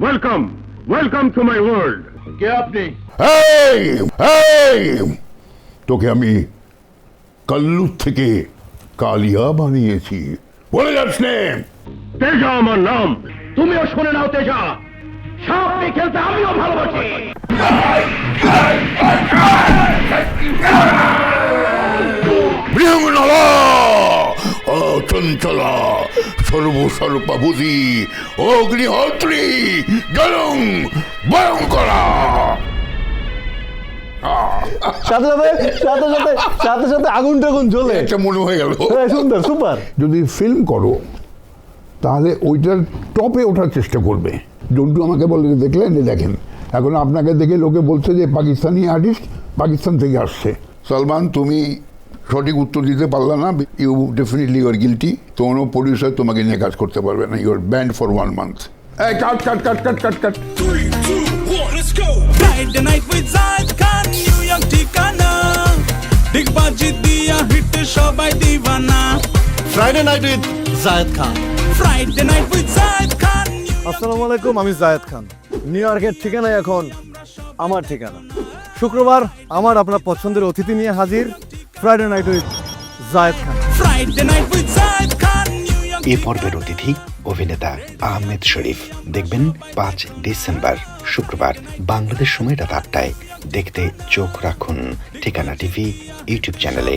Welcome welcome to my world কে আপনি? এই এই তোকে আমি কল্লুর থেকে কালিয়া বানিয়েছি। বলে যাস নে। তেজা আমার নাম। তুমিও শুনে নাও তেজা। সাপনি খেলতে আমিও ভালোবাসি। চঞ্চলা সর্বসর্বাভূতি অগ্নিহোত্রী জলং ভয়ঙ্করা। সাথে সাথে সাথে সাথে সাথে সাথে আগুন টাগুন জ্বলে। একটা মনে হয়ে গেল। হ্যাঁ, সুন্দর সুপার। যদি ফিল্ম করো তাহলে ওইটার টপে ওঠার চেষ্টা করবে। জন্টু আমাকে বলে দেখলেন দেখেন। এখন আপনাকে দেখে লোকে বলছে যে পাকিস্তানি আর্টিস্ট পাকিস্তান থেকে আসছে। সলমান তুমি সঠিক উত্তর দিতে পারলে না ইউ ডেফিনেটলি ইউর গিলটি কোনো প্রডিউসার তোমাকে নিয়ে কাজ করতে পারবে না your band for one month এই cut cut cut cut cut কাট ডিগবাজি দিয়া হিট সবাই Friday night with Zayed Khan Friday night with Zayed Khan, New York আসসালামু আলাইকুম আমি জায়েদ খান নিউ ইয়র্কের ঠিকানা এখন আমার ঠিকানা। শুক্রবার আমার আপনার পছন্দের অতিথি নিয়ে হাজির Friday night with Zayed Khan Friday night with Khan এ পর্বের অতিথি অভিনেতা আহমেদ শরীফ। দেখবেন পাঁচ ডিসেম্বর শুক্রবার বাংলাদেশ সময় রাত আটটায়। দেখতে চোখ রাখুন ঠিকানা টিভি ইউটিউব চ্যানেলে।